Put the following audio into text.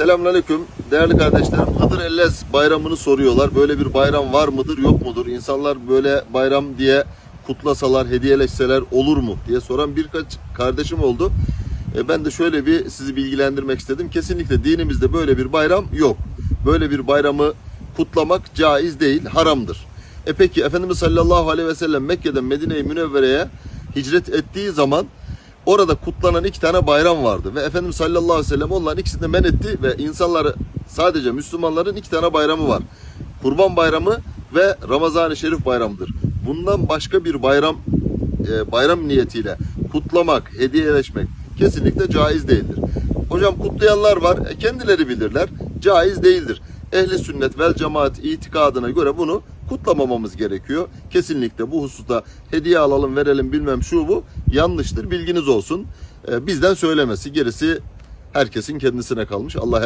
Selamünaleyküm değerli kardeşlerim. Hıdır Ellez bayramını soruyorlar. Böyle bir bayram var mıdır yok mudur? İnsanlar böyle bayram diye kutlasalar, hediyeleşseler olur mu diye soran birkaç kardeşim oldu. E, ben de şöyle bir sizi bilgilendirmek istedim. Kesinlikle dinimizde böyle bir bayram yok. Böyle bir bayramı kutlamak caiz değil, haramdır. E peki Efendimiz sallallahu aleyhi ve sellem Mekke'den Medine-i Münevvere'ye hicret ettiği zaman Orada kutlanan iki tane bayram vardı ve Efendimiz sallallahu aleyhi ve sellem onların ikisini de men etti ve insanları sadece Müslümanların iki tane bayramı var. Kurban bayramı ve Ramazan-ı Şerif bayramıdır. Bundan başka bir bayram e, bayram niyetiyle kutlamak, hediyeleşmek kesinlikle caiz değildir. Hocam kutlayanlar var, e, kendileri bilirler. Caiz değildir. Ehli sünnet vel cemaat itikadına göre bunu kutlamamamız gerekiyor. Kesinlikle bu hususta hediye alalım verelim bilmem şu bu yanlıştır bilginiz olsun. Ee, bizden söylemesi gerisi herkesin kendisine kalmış. Allah'a